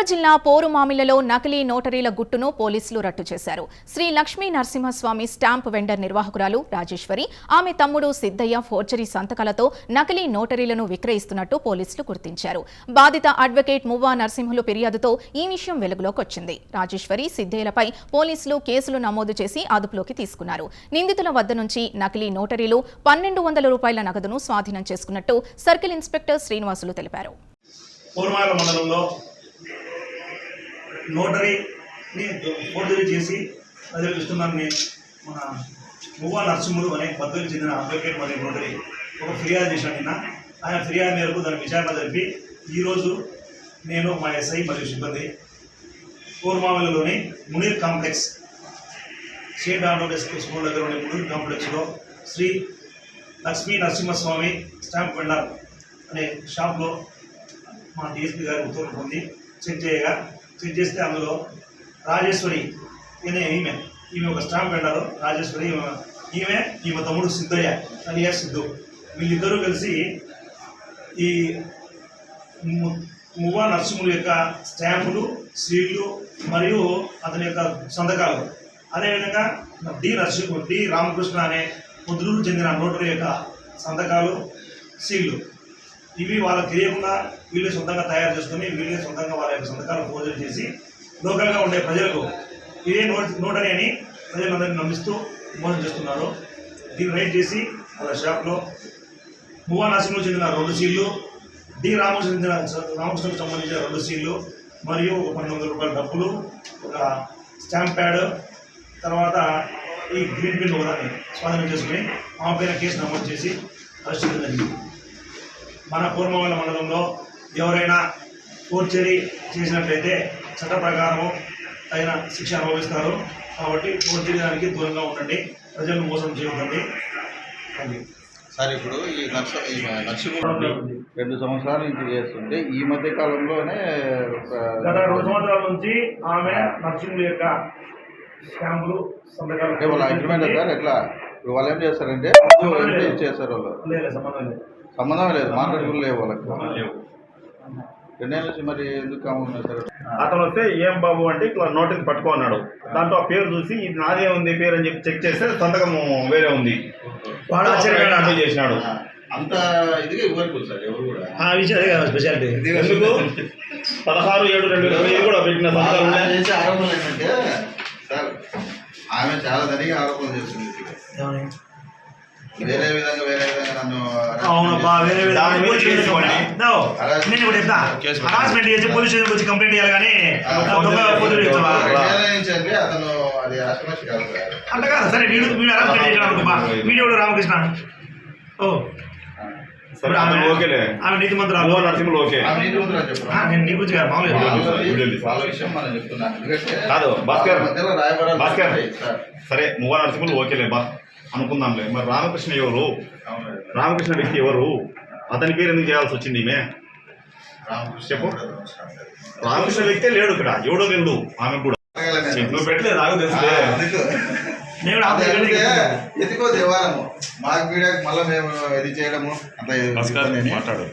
కడప జిల్లా పోరుమామిలలో నకిలీ నోటరీల గుట్టును పోలీసులు రట్టు చేశారు. శ్రీ లక్ష్మీ నరసింహస్వామి స్టాంప్ వెండర్ నిర్వాహకురాలు రాజేశ్వరి ఆమె తమ్ముడు సిద్దయ్య ఫోర్జరీ సంతకాలతో నకిలీ నోటరీలను విక్రయిస్తున్నట్టు పోలీసులు గుర్తించారు. బాధిత అడ్వకేట్ మువ్వా నరసింహులు ఫిర్యాదుతో ఈ విషయం వెలుగులోకి వచ్చింది. రాజేశ్వరి సిద్దయ్యలపై పోలీసులు కేసులు నమోదు చేసి అదుపులోకి తీసుకున్నారు. నిందితుల వద్ద నుంచి నకిలీ నోటరీలు పన్నెండు వందల రూపాయల నగదును స్వాధీనం చేసుకున్నట్టు సర్కిల్ ఇన్స్పెక్టర్ శ్రీనివాసులు తెలిపారు. పూర్మాల మండలంలో నోటరీని ఫోర్జరీ చేసి ప్రజలకు ఇస్తున్నారని మన మువ్వా నరసింహుడు అనే పద్ధతికి చెందిన అడ్వకేట్ మరియు నోటరీ ఒక ఫిర్యాదు చేశాను నిన్న. ఆయన ఫిర్యాదు మేరకు దాని విచారణ జరిపి ఈరోజు నేను మా ఎస్ఐ మరియు సిబ్బంది కూర్మావెలలోని Munir complex state Andhra Pradesh school దగ్గర ఉండే మునీర్ కాంప్లెక్స్లో శ్రీ లక్ష్మీ నరసింహస్వామి స్టాంప్ వెండర్ అనే షాప్లో మా డిఎస్పీ గారి ఉత్తర్వులు పొంది చెక్ చేయగా చెక్ చేస్తే అందులో రాజేశ్వరి అనే ఈమె. ఈమె ఒక స్టాంప్ పెట్టారు రాజేశ్వరి ఈమె ఈమె తమ్ముడు సిద్ధయ్య అలియా సిద్ధు. వీళ్ళిద్దరూ కలిసి ఈ ము- మువ్వా నరసింహుల యొక్క స్టాంపులు సీళ్ళు మరియు అతని యొక్క సంతకాలు. అదేవిధంగా డి నరసింహ డి రామకృష్ణ అనే పొద్దులూరు చెందిన నోటరీ యొక్క సంతకాలు సీళ్ళు ఇవి వాళ్ళకి తెలియకుండా వీళ్ళే సొంతంగా తయారు చేసుకొని వీళ్ళే సొంతంగా వాళ్ళ యొక్క సంతకాలు పూజలు చేసి లోకల్గా ఉండే ప్రజలకు ఇదే నోట్ నోటరీ అని ప్రజలందరినీ నమ్మిస్తూ మోసం చేస్తున్నారు. దీన్ని రైట్ చేసి వాళ్ళ షాప్లో మువ్వా చెందిన రెండు సీళ్ళు డి రామకృష్ణ చెందిన రామకృష్ణకు సంబంధించిన రెండు సీళ్ళు మరియు ఒక పన్నెండు వందల రూపాయల డబ్బులు ఒక స్టాంప్ ప్యాడ్ తర్వాత ఈ గ్రీన్ బిల్ ఒకదాన్ని స్వాధీనం చేసుకుని ఆమె పైన కేసు నమోదు చేసి అరెస్ట్ చేయడం జరిగింది. మన పూర్వమల్ల మండలంలో ఎవరైనా ఫోర్జరీ చేసినట్లయితే చట్ట ప్రకారము తగిన శిక్ష అనుభవిస్తారు. కాబట్టి ఫోర్జరీ దానికి దూరంగా ఉండండి. ప్రజలను మోసం చేయకండి. సార్ ఇప్పుడు ఈ నర్స ఈ నర్సింహుడు రెండు సంవత్సరాల నుంచి. చేస్తుంటే ఈ మధ్య కాలంలోనే ఒక గత రెండు సంవత్సరాల నుంచి ఆమె నర్సింహుల యొక్క స్టాంపులు సంతకాలు అగ్రిమెంట్ సార్ ఎట్లా? ఇప్పుడు వాళ్ళు ఏం చేస్తారంటే చేస్తారు వాళ్ళు? లేదు సంబంధం లేదు. సంబంధం లేదు మాట్లాడుకుని లేవు వాళ్ళకి. రెండేళ్ళ నుంచి మరి ఎందుకు సార్ అతను వస్తే ఏం బాబు? అంటే ఇట్లా నోటీస్ పట్టుకో అన్నాడు. దాంట్లో ఆ పేరు చూసి ఇది నాదే ఉంది పేరు అని చెప్పి చెక్ చేస్తే సంతకం వేరే ఉంది. వాడు ఆశ్చర్యపోయాడు. అట్లా చేసినాడు. అంత ఇదిగా ఇవ్వరు సార్ ఎవరు కూడా. ఆ విషయం అదే కదా స్పెషాలిటీ ఎందుకు? పదహారు ఏడు రెండు వేల ఇరవై కూడా పెట్టిన సంతకాలు చేసే ఆరోపణలు ఏంటంటే సార్ ఆమె చాలా ధనిగా ఆరోపణలు చేస్తుంది. వేరే విధంగా వేరే విధంగా నన్ను అవునబ్బా వేరే వేరే దాని మీద పోలీస్ స్టేషన్ నేను చెప్తా. హరాస్మెంట్ చేసి పోలీస్ వచ్చి కంప్లైంట్ చేయాలి కానీ అతను అది కాదు సార్ అంట కాదు సరే వీడు వీడు హరాస్మెంట్ చేసిన అనుకోమా వీడియోడు రామకృష్ణ. ఓ. సరే ఓకేలే. ఆమె నీతి మంత్రాలు మూవ నరసింహులు ఓకే. నేను నీ గురించి కాదు కాదు, భాస్కర్. సార్. మూవ నరసింహులు ఓకేలే బా. అనుకుందాంలే. మరి రామకృష్ణ ఎవరు? రామకృష్ణ వ్యక్తి ఎవరు? అతని పేరు ఎందుకు చేయాల్సి వచ్చింది ఈమె? రామకృష్ణ చెప్పు. రామకృష్ణ వ్యక్తే లేడు ఇక్కడ. ఎవడో తెలియదు ఆమె కూడా. నువ్వు పెట్టలేదు నాకు తెలుసులే. నేను. ఎత్తుకో దేవాలము మాకు మీడియాకి మళ్ళీ మేము ఇది చేయడము అంత మాట్లాడు.